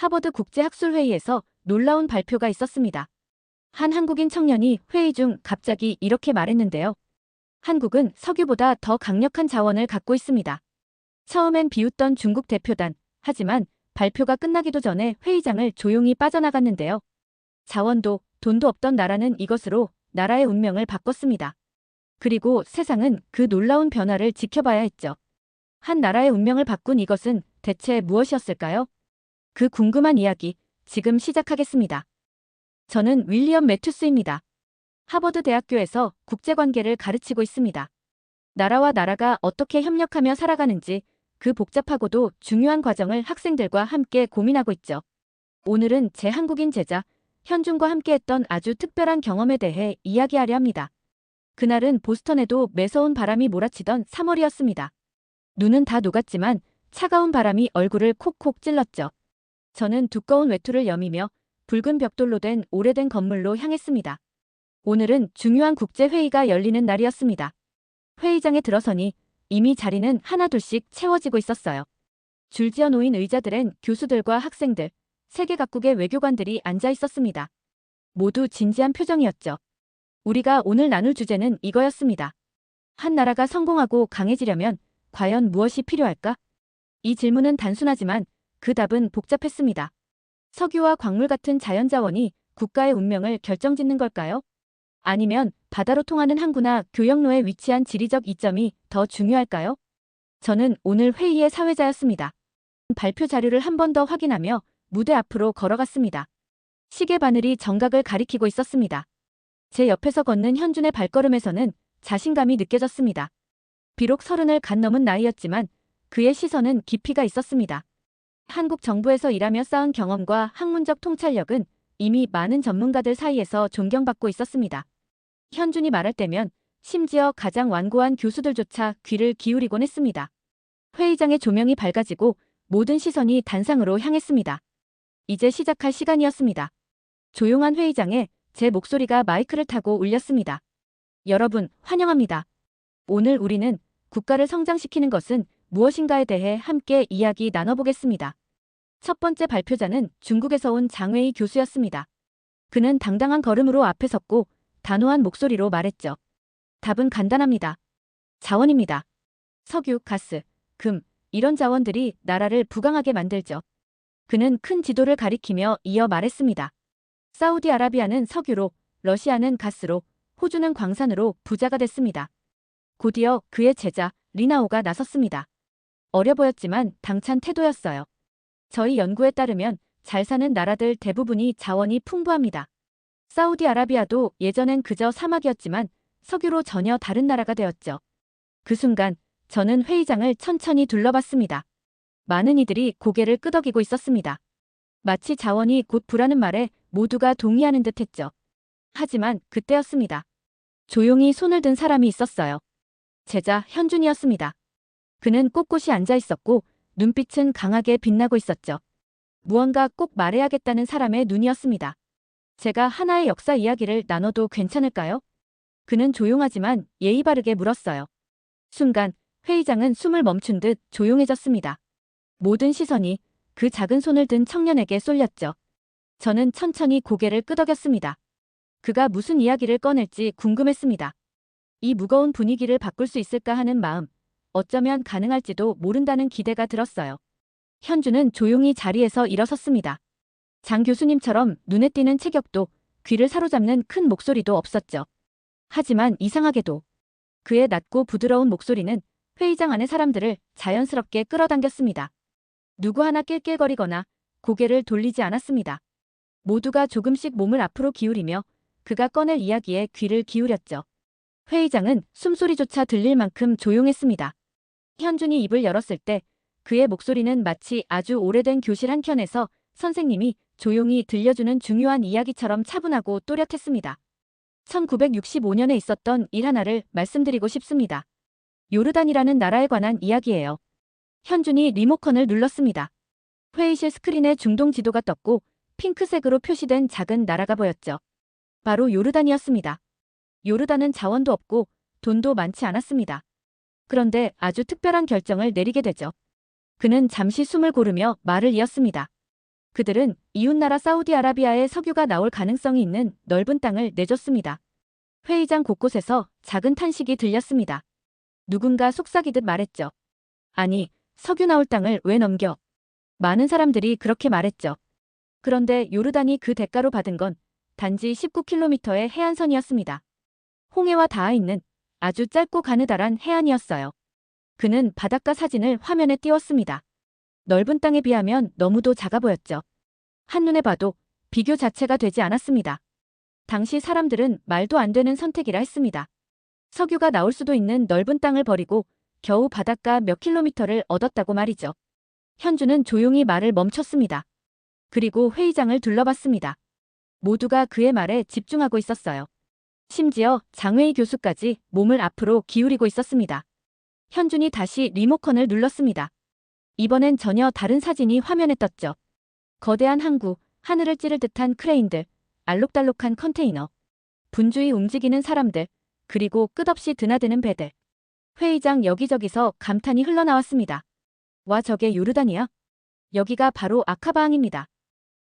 하버드 국제학술회의에서 놀라운 발표가 있었습니다. 한 한국인 청년이 회의 중 갑자기 이렇게 말했는데요. 한국은 석유보다 더 강력한 자원을 갖고 있습니다. 처음엔 비웃던 중국 대표단, 하지만 발표가 끝나기도 전에 회의장을 조용히 빠져나갔는데요. 자원도 돈도 없던 나라는 이것으로 나라의 운명을 바꿨습니다. 그리고 세상은 그 놀라운 변화를 지켜봐야 했죠. 한 나라의 운명을 바꾼 이것은 대체 무엇이었을까요? 그 궁금한 이야기 지금 시작하겠습니다. 저는 윌리엄 매튜스입니다. 하버드 대학교에서 국제관계를 가르치고 있습니다. 나라와 나라가 어떻게 협력하며 살아가는지 그 복잡하고도 중요한 과정을 학생들과 함께 고민하고 있죠. 오늘은 제 한국인 제자 현준과 함께했던 아주 특별한 경험에 대해 이야기하려 합니다. 그날은 보스턴에도 매서운 바람이 몰아치던 3월이었습니다. 눈은 다 녹았지만 차가운 바람이 얼굴을 콕콕 찔렀죠. 저는 두꺼운 외투를 여미며 붉은 벽돌로 된 오래된 건물로 향했습니다. 오늘은 중요한 국제회의가 열리는 날이었습니다. 회의장에 들어서니 이미 자리는 하나둘씩 채워지고 있었어요. 줄지어 놓인 의자들엔 교수들과 학생들, 세계 각국의 외교관들이 앉아 있었습니다. 모두 진지한 표정이었죠. 우리가 오늘 나눌 주제는 이거였습니다. 한 나라가 성공하고 강해지려면 과연 무엇이 필요할까? 이 질문은 단순하지만 그 답은 복잡했습니다. 석유와 광물 같은 자연자원이 국가의 운명을 결정짓는 걸까요? 아니면 바다로 통하는 항구나 교역로에 위치한 지리적 이점이 더 중요할까요? 저는 오늘 회의의 사회자였습니다. 발표 자료를 한 번 더 확인하며 무대 앞으로 걸어갔습니다. 시계 바늘이 정각을 가리키고 있었습니다. 제 옆에서 걷는 현준의 발걸음에서는 자신감이 느껴졌습니다. 비록 서른을 간 넘은 나이였지만 그의 시선은 깊이가 있었습니다. 한국 정부에서 일하며 쌓은 경험과 학문적 통찰력은 이미 많은 전문가들 사이에서 존경받고 있었습니다. 현준이 말할 때면 심지어 가장 완고한 교수들조차 귀를 기울이곤 했습니다. 회의장의 조명이 밝아지고 모든 시선이 단상으로 향했습니다. 이제 시작할 시간이었습니다. 조용한 회의장에 제 목소리가 마이크를 타고 울렸습니다. 여러분, 환영합니다. 오늘 우리는 국가를 성장시키는 것은 무엇인가에 대해 함께 이야기 나눠보겠습니다. 첫 번째 발표자는 중국에서 온 장웨이 교수였습니다. 그는 당당한 걸음으로 앞에 섰고 단호한 목소리로 말했죠. 답은 간단합니다. 자원입니다. 석유, 가스, 금, 이런 자원들이 나라를 부강하게 만들죠. 그는 큰 지도를 가리키며 이어 말했습니다. 사우디아라비아는 석유로, 러시아는 가스로, 호주는 광산으로 부자가 됐습니다. 곧이어 그의 제자 리나오가 나섰습니다. 어려 보였지만 당찬 태도였어요. 저희 연구에 따르면 잘 사는 나라들 대부분이 자원이 풍부합니다. 사우디아라비아도 예전엔 그저 사막이었지만 석유로 전혀 다른 나라가 되었죠. 그 순간 저는 회의장을 천천히 둘러봤습니다. 많은 이들이 고개를 끄덕이고 있었습니다. 마치 자원이 곧 부라는 말에 모두가 동의하는 듯 했죠. 하지만 그때였습니다. 조용히 손을 든 사람이 있었어요. 제자 현준이었습니다. 그는 꼿꼿이 앉아 있었고 눈빛은 강하게 빛나고 있었죠. 무언가 꼭 말해야겠다는 사람의 눈이었습니다. 제가 하나의 역사 이야기를 나눠도 괜찮을까요? 그는 조용하지만 예의 바르게 물었어요. 순간 회의장은 숨을 멈춘 듯 조용해졌습니다. 모든 시선이 그 작은 손을 든 청년에게 쏠렸죠. 저는 천천히 고개를 끄덕였습니다. 그가 무슨 이야기를 꺼낼지 궁금했습니다. 이 무거운 분위기를 바꿀 수 있을까 하는 마음, 어쩌면 가능할지도 모른다는 기대가 들었어요. 현주는 조용히 자리에서 일어섰습니다. 장 교수님처럼 눈에 띄는 체격도 귀를 사로잡는 큰 목소리도 없었죠. 하지만 이상하게도 그의 낮고 부드러운 목소리는 회의장 안의 사람들을 자연스럽게 끌어당겼습니다. 누구 하나 낄낄거리거나 고개를 돌리지 않았습니다. 모두가 조금씩 몸을 앞으로 기울이며 그가 꺼낼 이야기에 귀를 기울였죠. 회의장은 숨소리조차 들릴 만큼 조용했습니다. 현준이 입을 열었을 때 그의 목소리는 마치 아주 오래된 교실 한켠에서 선생님이 조용히 들려주는 중요한 이야기처럼 차분하고 또렷했습니다. 1965년에 있었던 일 하나를 말씀드리고 싶습니다. 요르단이라는 나라에 관한 이야기예요. 현준이 리모컨을 눌렀습니다. 회의실 스크린에 중동 지도가 떴고 핑크색으로 표시된 작은 나라가 보였죠. 바로 요르단이었습니다. 요르단은 자원도 없고 돈도 많지 않았습니다. 그런데 아주 특별한 결정을 내리게 되죠. 그는 잠시 숨을 고르며 말을 이었습니다. 그들은 이웃나라 사우디아라비아에 석유가 나올 가능성이 있는 넓은 땅을 내줬습니다. 회의장 곳곳에서 작은 탄식이 들렸습니다. 누군가 속삭이듯 말했죠. 아니, 석유 나올 땅을 왜 넘겨? 많은 사람들이 그렇게 말했죠. 그런데 요르단이 그 대가로 받은 건 단지 19km의 해안선이었습니다. 홍해와 닿아 있는 아주 짧고 가느다란 해안이었어요. 그는 바닷가 사진을 화면에 띄웠습니다. 넓은 땅에 비하면 너무도 작아 보였죠. 한눈에 봐도 비교 자체가 되지 않았습니다. 당시 사람들은 말도 안 되는 선택이라 했습니다. 석유가 나올 수도 있는 넓은 땅을 버리고 겨우 바닷가 몇 킬로미터를 얻었다고 말이죠. 현주는 조용히 말을 멈췄습니다. 그리고 회의장을 둘러봤습니다. 모두가 그의 말에 집중하고 있었어요. 심지어 장회의 교수까지 몸을 앞으로 기울이고 있었습니다. 현준이 다시 리모컨을 눌렀습니다. 이번엔 전혀 다른 사진이 화면에 떴죠. 거대한 항구, 하늘을 찌를 듯한 크레인들, 알록달록한 컨테이너, 분주히 움직이는 사람들, 그리고 끝없이 드나드는 배들. 회의장 여기저기서 감탄이 흘러나왔습니다. 와 저게 요르단이야? 여기가 바로 아카바항입니다.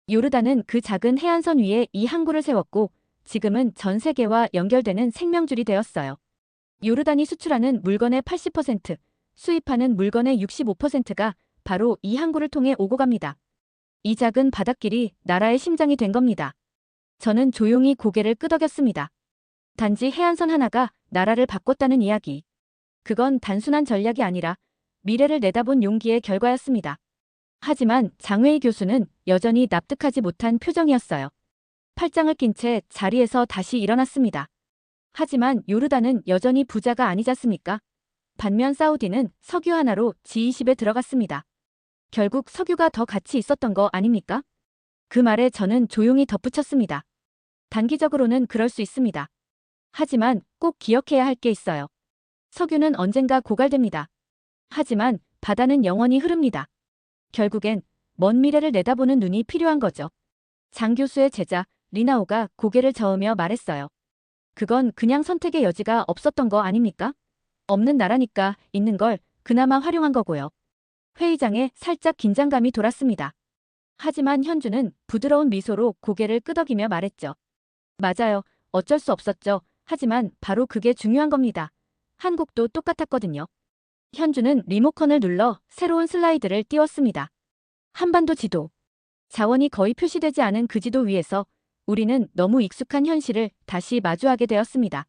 요르단은 그 작은 해안선 위에 이 항구를 세웠고 지금은 전 세계와 연결되는 생명줄이 되었어요. 요르단이 수출하는 물건의 80%, 수입하는 물건의 65%가 바로 이 항구를 통해 오고 갑니다. 이 작은 바닷길이 나라의 심장이 된 겁니다. 저는 조용히 고개를 끄덕였습니다. 단지 해안선 하나가 나라를 바꿨다는 이야기. 그건 단순한 전략이 아니라 미래를 내다본 용기의 결과였습니다. 하지만 장회의 교수는 여전히 납득하지 못한 표정이었어요. 팔짱을 낀 채 자리에서 다시 일어났습니다. 하지만 요르단은 여전히 부자가 아니잖습니까? 반면 사우디는 석유 하나로 G20에 들어갔습니다. 결국 석유가 더 가치 있었던 거 아닙니까? 그 말에 저는 조용히 덧붙였습니다. 단기적으로는 그럴 수 있습니다. 하지만 꼭 기억해야 할 게 있어요. 석유는 언젠가 고갈됩니다. 하지만 바다는 영원히 흐릅니다. 결국엔 먼 미래를 내다보는 눈이 필요한 거죠. 장 교수의 제자 리나오가 고개를 저으며 말했어요. 그건 그냥 선택의 여지가 없었던 거 아닙니까? 없는 나라니까 있는 걸 그나마 활용한 거고요. 회의장에 살짝 긴장감이 돌았습니다. 하지만 현주는 부드러운 미소로 고개를 끄덕이며 말했죠. 맞아요. 어쩔 수 없었죠. 하지만 바로 그게 중요한 겁니다. 한국도 똑같았거든요. 현주는 리모컨을 눌러 새로운 슬라이드를 띄웠습니다. 한반도 지도. 자원이 거의 표시되지 않은 그 지도 위에서 우리는 너무 익숙한 현실을 다시 마주하게 되었습니다.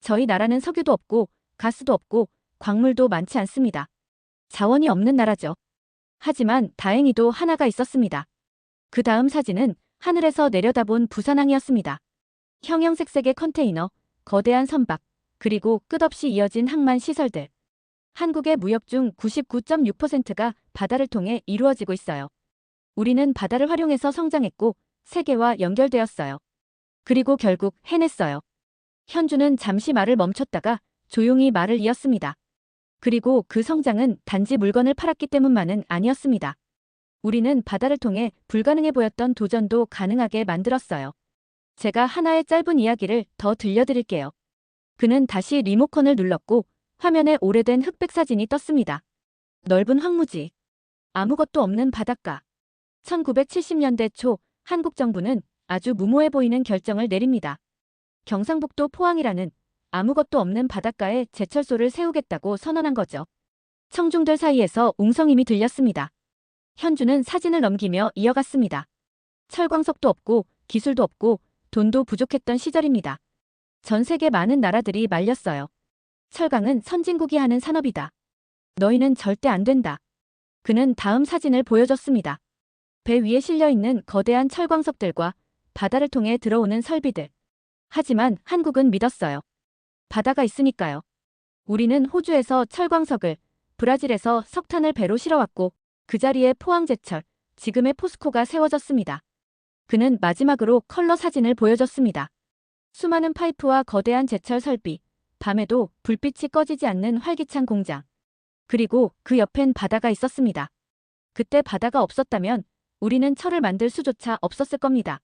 저희 나라는 석유도 없고 가스도 없고 광물도 많지 않습니다. 자원이 없는 나라죠. 하지만 다행히도 하나가 있었습니다. 그 다음 사진은 하늘에서 내려다본 부산항이었습니다. 형형색색의 컨테이너, 거대한 선박, 그리고 끝없이 이어진 항만 시설들. 한국의 무역 중 99.6%가 바다를 통해 이루어지고 있어요. 우리는 바다를 활용해서 성장했고 세계와 연결되었어요. 그리고 결국 해냈어요. 현주는 잠시 말을 멈췄다가 조용히 말을 이었습니다. 그리고 그 성장은 단지 물건을 팔았기 때문만은 아니었습니다. 우리는 바다를 통해 불가능해 보였던 도전도 가능하게 만들었어요. 제가 하나의 짧은 이야기를 더 들려드릴게요. 그는 다시 리모컨을 눌렀고 화면에 오래된 흑백 사진이 떴습니다. 넓은 황무지. 아무것도 없는 바닷가. 1970년대 초 한국 정부는 아주 무모해 보이는 결정을 내립니다. 경상북도 포항이라는 아무것도 없는 바닷가에 제철소를 세우겠다고 선언한 거죠. 청중들 사이에서 웅성임이 들렸습니다. 현주는 사진을 넘기며 이어갔습니다. 철광석도 없고 기술도 없고 돈도 부족했던 시절입니다. 전 세계 많은 나라들이 말렸어요. 철강은 선진국이 하는 산업이다. 너희는 절대 안 된다. 그는 다음 사진을 보여줬습니다. 배 위에 실려 있는 거대한 철광석들과 바다를 통해 들어오는 설비들. 하지만 한국은 믿었어요. 바다가 있으니까요. 우리는 호주에서 철광석을, 브라질에서 석탄을 배로 실어왔고 그 자리에 포항제철, 지금의 포스코가 세워졌습니다. 그는 마지막으로 컬러 사진을 보여줬습니다. 수많은 파이프와 거대한 제철 설비, 밤에도 불빛이 꺼지지 않는 활기찬 공장. 그리고 그 옆엔 바다가 있었습니다. 그때 바다가 없었다면 우리는 철을 만들 수조차 없었을 겁니다.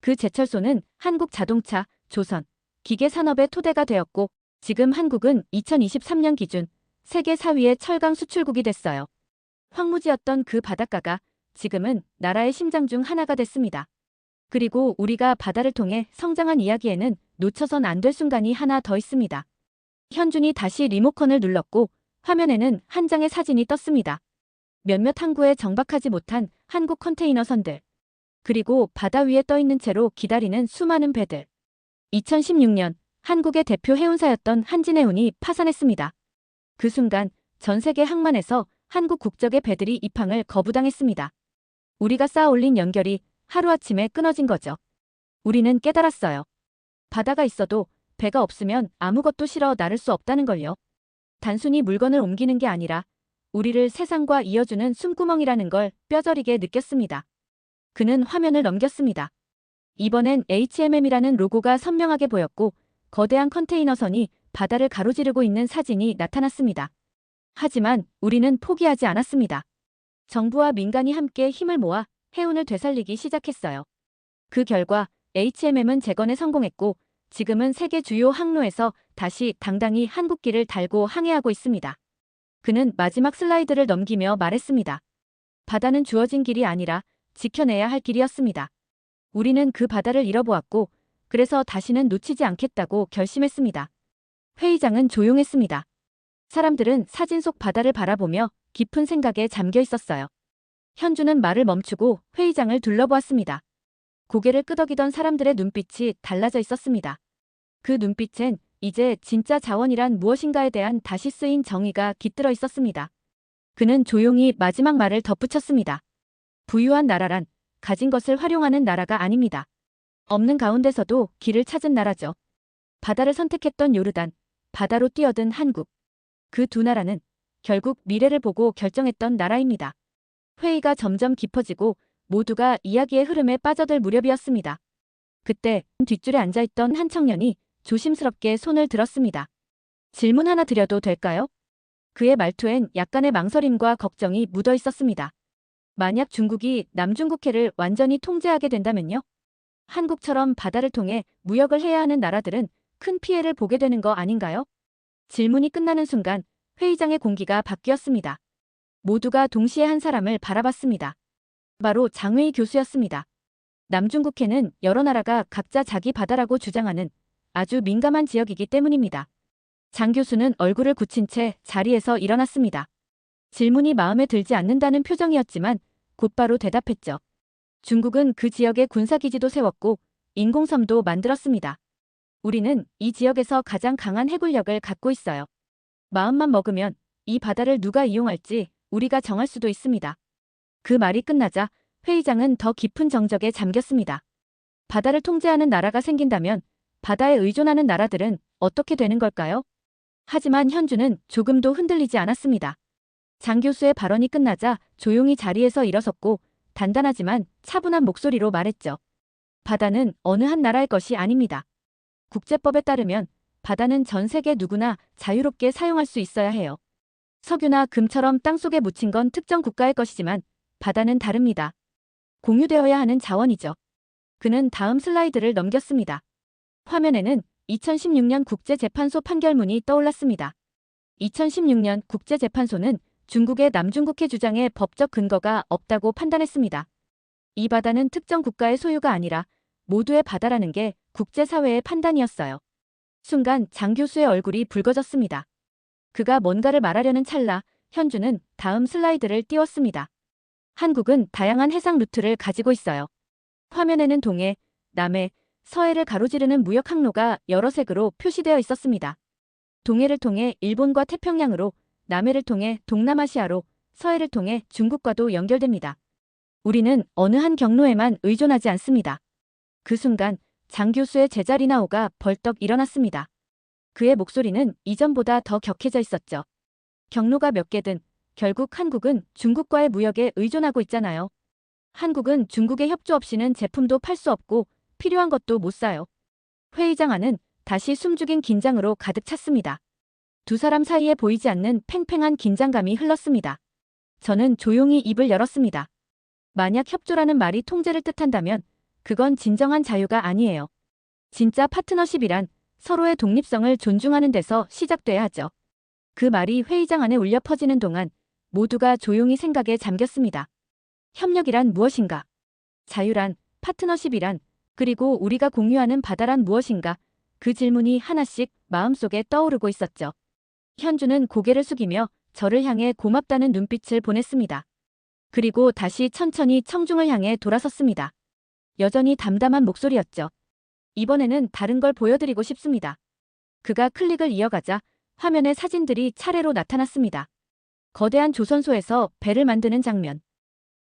그 제철소는 한국 자동차, 조선, 기계 산업의 토대가 되었고 지금 한국은 2023년 기준 세계 4위의 철강 수출국이 됐어요. 황무지였던 그 바닷가가 지금은 나라의 심장 중 하나가 됐습니다. 그리고 우리가 바다를 통해 성장한 이야기에는 놓쳐선 안 될 순간이 하나 더 있습니다. 현준이 다시 리모컨을 눌렀고 화면에는 한 장의 사진이 떴습니다. 몇몇 항구에 정박하지 못한 한국 컨테이너선들. 그리고 바다 위에 떠 있는 채로 기다리는 수많은 배들. 2016년 한국의 대표 해운사였던 한진해운이 파산했습니다. 그 순간 전 세계 항만에서 한국 국적의 배들이 입항을 거부당했습니다. 우리가 쌓아올린 연결이 하루아침에 끊어진 거죠. 우리는 깨달았어요. 바다가 있어도 배가 없으면 아무것도 실어 나를 수 없다는 걸요. 단순히 물건을 옮기는 게 아니라 우리를 세상과 이어주는 숨구멍이라는 걸 뼈저리게 느꼈습니다. 그는 화면을 넘겼습니다. 이번엔 HMM이라는 로고가 선명하게 보였고 거대한 컨테이너선이 바다를 가로지르고 있는 사진이 나타났습니다. 하지만 우리는 포기하지 않았습니다. 정부와 민간이 함께 힘을 모아 해운을 되살리기 시작했어요. 그 결과 HMM은 재건에 성공했고 지금은 세계 주요 항로에서 다시 당당히 한국길을 달고 항해하고 있습니다. 그는 마지막 슬라이드를 넘기며 말했습니다. 바다는 주어진 길이 아니라 지켜내야 할 길이었습니다. 우리는 그 바다를 잃어보았고 그래서 다시는 놓치지 않겠다고 결심했습니다. 회의장은 조용했습니다. 사람들은 사진 속 바다를 바라보며 깊은 생각에 잠겨 있었어요. 현주는 말을 멈추고 회의장을 둘러보았습니다. 고개를 끄덕이던 사람들의 눈빛이 달라져 있었습니다. 그 눈빛엔 이제 진짜 자원이란 무엇인가에 대한 다시 쓰인 정의가 깃들어 있었습니다. 그는 조용히 마지막 말을 덧붙였습니다. 부유한 나라란 가진 것을 활용하는 나라가 아닙니다. 없는 가운데서도 길을 찾은 나라죠. 바다를 선택했던 요르단, 바다로 뛰어든 한국. 그 두 나라는 결국 미래를 보고 결정했던 나라입니다. 회의가 점점 깊어지고 모두가 이야기의 흐름에 빠져들 무렵이었습니다. 그때 뒷줄에 앉아있던 한 청년이 조심스럽게 손을 들었습니다. 질문 하나 드려도 될까요? 그의 말투엔 약간의 망설임과 걱정이 묻어 있었습니다. 만약 중국이 남중국해를 완전히 통제하게 된다면요? 한국처럼 바다를 통해 무역을 해야 하는 나라들은 큰 피해를 보게 되는 거 아닌가요? 질문이 끝나는 순간 회의장의 공기가 바뀌었습니다. 모두가 동시에 한 사람을 바라봤습니다. 바로 장회희 교수였습니다. 남중국해는 여러 나라가 각자 자기 바다라고 주장하는 아주 민감한 지역이기 때문입니다. 장 교수는 얼굴을 굳힌 채 자리에서 일어났습니다. 질문이 마음에 들지 않는다는 표정이었지만 곧바로 대답했죠. 중국은 그 지역에 군사기지도 세웠고 인공섬도 만들었습니다. 우리는 이 지역에서 가장 강한 해군력을 갖고 있어요. 마음만 먹으면 이 바다를 누가 이용할지 우리가 정할 수도 있습니다. 그 말이 끝나자 회의장은 더 깊은 정적에 잠겼습니다. 바다를 통제하는 나라가 생긴다면 바다에 의존하는 나라들은 어떻게 되는 걸까요? 하지만 현주는 조금도 흔들리지 않았습니다. 장 교수의 발언이 끝나자 조용히 자리에서 일어섰고 단단하지만 차분한 목소리로 말했죠. 바다는 어느 한 나라의 것이 아닙니다. 국제법에 따르면 바다는 전 세계 누구나 자유롭게 사용할 수 있어야 해요. 석유나 금처럼 땅속에 묻힌 건 특정 국가의 것이지만 바다는 다릅니다. 공유되어야 하는 자원이죠. 그는 다음 슬라이드를 넘겼습니다. 화면에는 2016년 국제재판소 판결문이 떠올랐습니다. 2016년 국제재판소는 중국의 남중국해 주장에 법적 근거가 없다고 판단했습니다. 이 바다는 특정 국가의 소유가 아니라 모두의 바다라는 게 국제사회의 판단이었어요. 순간 장 교수의 얼굴이 붉어졌습니다. 그가 뭔가를 말하려는 찰나 현주는 다음 슬라이드를 띄웠습니다. 한국은 다양한 해상 루트를 가지고 있어요. 화면에는 동해, 남해, 서해를 가로지르는 무역 항로가 여러 색으로 표시되어 있었습니다. 동해를 통해 일본과 태평양으로, 남해를 통해 동남아시아로, 서해를 통해 중국과도 연결됩니다. 우리는 어느 한 경로에만 의존하지 않습니다. 그 순간 장 교수의 제자리 나오가 벌떡 일어났습니다. 그의 목소리는 이전보다 더 격해져 있었죠. 경로가 몇 개든 결국 한국은 중국과의 무역에 의존하고 있잖아요. 한국은 중국의 협조 없이는 제품도 팔 수 없고 필요한 것도 못 사요. 회의장 안은 다시 숨죽인 긴장으로 가득 찼습니다. 두 사람 사이에 보이지 않는 팽팽한 긴장감이 흘렀습니다. 저는 조용히 입을 열었습니다. 만약 협조라는 말이 통제를 뜻한다면 그건 진정한 자유가 아니에요. 진짜 파트너십이란 서로의 독립성을 존중하는 데서 시작돼야 하죠. 그 말이 회의장 안에 울려 퍼지는 동안 모두가 조용히 생각에 잠겼습니다. 협력이란 무엇인가? 자유란, 파트너십이란, 그리고 우리가 공유하는 바다란 무엇인가? 그 질문이 하나씩 마음속에 떠오르고 있었죠. 현주는 고개를 숙이며 저를 향해 고맙다는 눈빛을 보냈습니다. 그리고 다시 천천히 청중을 향해 돌아섰습니다. 여전히 담담한 목소리였죠. 이번에는 다른 걸 보여드리고 싶습니다. 그가 클릭을 이어가자 화면에 사진들이 차례로 나타났습니다. 거대한 조선소에서 배를 만드는 장면.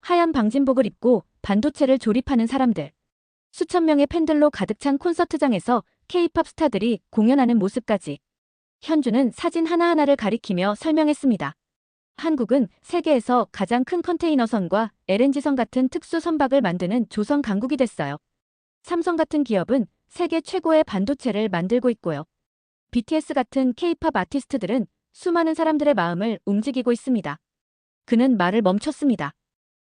하얀 방진복을 입고 반도체를 조립하는 사람들. 수천 명의 팬들로 가득 찬 콘서트장에서 K-팝 스타들이 공연하는 모습까지. 현주는 사진 하나하나를 가리키며 설명했습니다. 한국은 세계에서 가장 큰 컨테이너선과 LNG선 같은 특수 선박을 만드는 조선 강국이 됐어요. 삼성 같은 기업은 세계 최고의 반도체를 만들고 있고요. BTS 같은 K-팝 아티스트들은 수많은 사람들의 마음을 움직이고 있습니다. 그는 말을 멈췄습니다.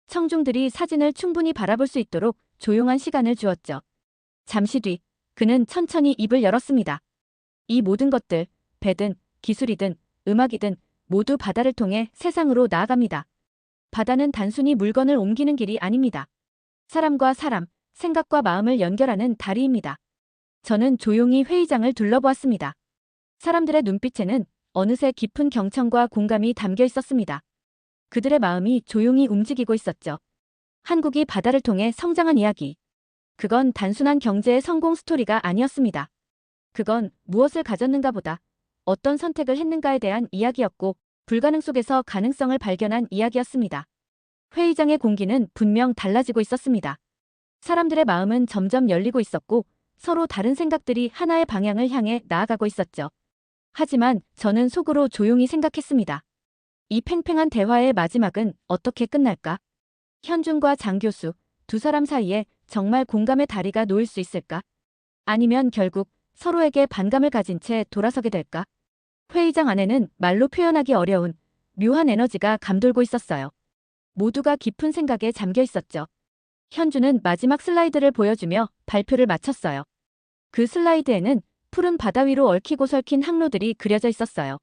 청중들이 사진을 충분히 바라볼 수 있도록 조용한 시간을 주었죠. 잠시 뒤 그는 천천히 입을 열었습니다. 이 모든 것들, 배든, 기술이든, 음악이든 모두 바다를 통해 세상으로 나아갑니다. 바다는 단순히 물건을 옮기는 길이 아닙니다. 사람과 사람, 생각과 마음을 연결하는 다리입니다. 저는 조용히 회의장을 둘러보았습니다. 사람들의 눈빛에는 어느새 깊은 경청과 공감이 담겨 있었습니다. 그들의 마음이 조용히 움직이고 있었죠. 한국이 바다를 통해 성장한 이야기. 그건 단순한 경제의 성공 스토리가 아니었습니다. 그건 무엇을 가졌는가 보다 어떤 선택을 했는가에 대한 이야기였고 불가능 속에서 가능성을 발견한 이야기였습니다. 회의장의 공기는 분명 달라지고 있었습니다. 사람들의 마음은 점점 열리고 있었고 서로 다른 생각들이 하나의 방향을 향해 나아가고 있었죠. 하지만 저는 속으로 조용히 생각했습니다. 이 팽팽한 대화의 마지막은 어떻게 끝날까? 현준과 장 교수, 두 사람 사이에 정말 공감의 다리가 놓일 수 있을까? 아니면 결국 서로에게 반감을 가진 채 돌아서게 될까? 회의장 안에는 말로 표현하기 어려운 묘한 에너지가 감돌고 있었어요. 모두가 깊은 생각에 잠겨 있었죠. 현주는 마지막 슬라이드를 보여주며 발표를 마쳤어요. 그 슬라이드에는 푸른 바다 위로 얽히고 설킨 항로들이 그려져 있었어요.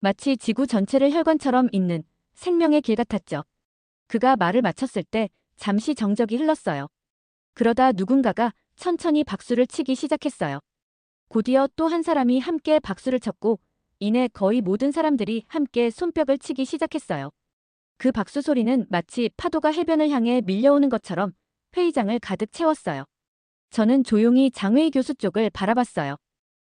마치 지구 전체를 혈관처럼 잇는 생명의 길 같았죠. 그가 말을 마쳤을 때 잠시 정적이 흘렀어요. 그러다 누군가가 천천히 박수를 치기 시작했어요. 곧이어 또 한 사람이 함께 박수를 쳤고 이내 거의 모든 사람들이 함께 손뼉을 치기 시작했어요. 그 박수 소리는 마치 파도가 해변을 향해 밀려오는 것처럼 회의장을 가득 채웠어요. 저는 조용히 장회의 교수 쪽을 바라봤어요.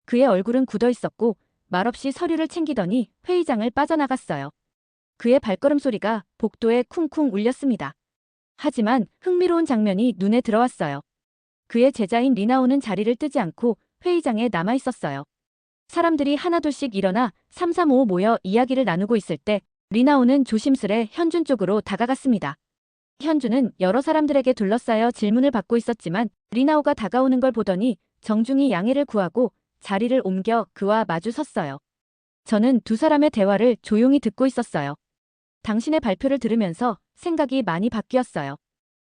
그의 얼굴은 굳어 있었고 말없이 서류를 챙기더니 회의장을 빠져나갔어요. 그의 발걸음 소리가 복도에 쿵쿵 울렸습니다. 하지만 흥미로운 장면이 눈에 들어왔어요. 그의 제자인 리나오는 자리를 뜨지 않고 회의장에 남아 있었어요. 사람들이 하나둘씩 일어나 335 모여 이야기를 나누고 있을 때 리나오는 조심스레 현준 쪽으로 다가갔습니다. 현준은 여러 사람들에게 둘러싸여 질문을 받고 있었지만 리나오가 다가오는 걸 보더니 정중히 양해를 구하고 자리를 옮겨 그와 마주 섰어요. 저는 두 사람의 대화를 조용히 듣고 있었어요. 당신의 발표를 들으면서 생각이 많이 바뀌었어요.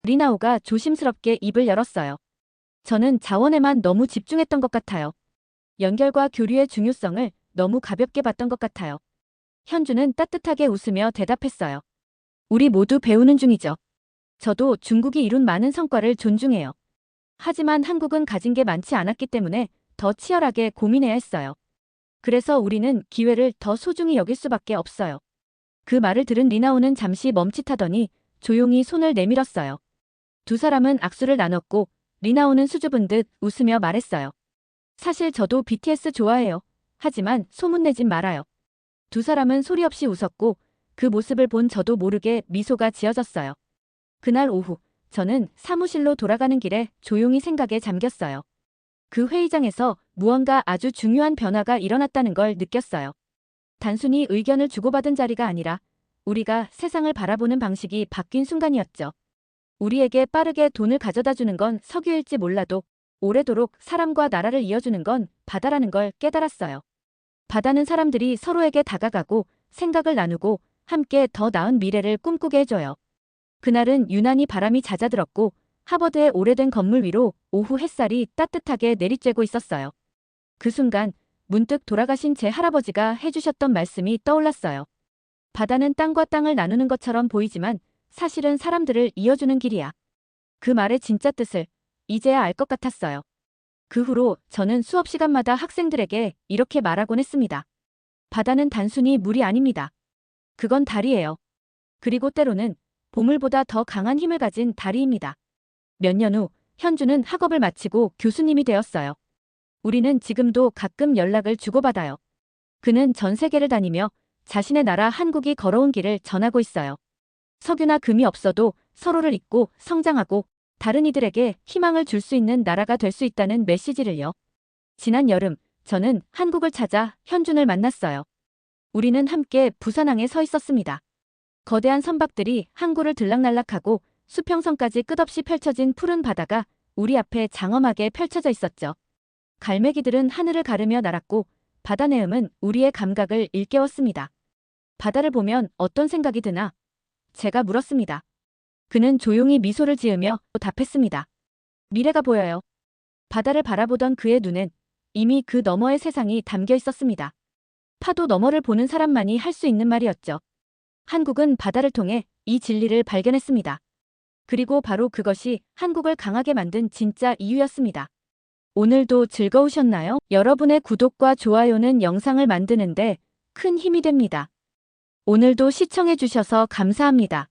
리나오가 조심스럽게 입을 열었어요. 저는 자원에만 너무 집중했던 것 같아요. 연결과 교류의 중요성을 너무 가볍게 봤던 것 같아요. 현주는 따뜻하게 웃으며 대답했어요. 우리 모두 배우는 중이죠. 저도 중국이 이룬 많은 성과를 존중해요. 하지만 한국은 가진 게 많지 않았기 때문에 더 치열하게 고민해야 했어요. 그래서 우리는 기회를 더 소중히 여길 수밖에 없어요. 그 말을 들은 리나오는 잠시 멈칫하더니 조용히 손을 내밀었어요. 두 사람은 악수를 나눴고 리나오는 수줍은 듯 웃으며 말했어요. 사실 저도 BTS 좋아해요. 하지만 소문내진 말아요. 두 사람은 소리 없이 웃었고 그 모습을 본 저도 모르게 미소가 지어졌어요. 그날 오후 저는 사무실로 돌아가는 길에 조용히 생각에 잠겼어요. 그 회의장에서 무언가 아주 중요한 변화가 일어났다는 걸 느꼈어요. 단순히 의견을 주고받은 자리가 아니라 우리가 세상을 바라보는 방식이 바뀐 순간이었죠. 우리에게 빠르게 돈을 가져다 주는 건 석유일지 몰라도 오래도록 사람과 나라를 이어주는 건 바다라는 걸 깨달았어요. 바다는 사람들이 서로에게 다가가고 생각을 나누고 함께 더 나은 미래를 꿈꾸게 해줘요. 그날은 유난히 바람이 잦아들었고 하버드의 오래된 건물 위로 오후 햇살이 따뜻하게 내리쬐고 있었어요. 그 순간 문득 돌아가신 제 할아버지가 해주셨던 말씀이 떠올랐어요. 바다는 땅과 땅을 나누는 것처럼 보이지만 사실은 사람들을 이어주는 길이야. 그 말의 진짜 뜻을 이제야 알 것 같았어요. 그 후로 저는 수업 시간마다 학생들에게 이렇게 말하곤 했습니다. 바다는 단순히 물이 아닙니다. 그건 다리예요. 그리고 때로는 보물보다 더 강한 힘을 가진 다리입니다. 몇 년 후 현주는 학업을 마치고 교수님이 되었어요. 우리는 지금도 가끔 연락을 주고받아요. 그는 전 세계를 다니며 자신의 나라 한국이 걸어온 길을 전하고 있어요. 석유나 금이 없어도 서로를 잊고 성장하고 다른 이들에게 희망을 줄 수 있는 나라가 될 수 있다는 메시지를요. 지난 여름, 저는 한국을 찾아 현준을 만났어요. 우리는 함께 부산항에 서 있었습니다. 거대한 선박들이 항구를 들락날락하고 수평선까지 끝없이 펼쳐진 푸른 바다가 우리 앞에 장엄하게 펼쳐져 있었죠. 갈매기들은 하늘을 가르며 날았고 바다 내음은 우리의 감각을 일깨웠습니다. 바다를 보면 어떤 생각이 드나? 제가 물었습니다. 그는 조용히 미소를 지으며 답했습니다. 미래가 보여요. 바다를 바라보던 그의 눈엔 이미 그 너머의 세상이 담겨 있었습니다. 파도 너머를 보는 사람만이 할 수 있는 말이었죠. 한국은 바다를 통해 이 진리를 발견했습니다. 그리고 바로 그것이 한국을 강하게 만든 진짜 이유였습니다. 오늘도 즐거우셨나요? 여러분의 구독과 좋아요는 영상을 만드는데 큰 힘이 됩니다. 오늘도 시청해주셔서 감사합니다.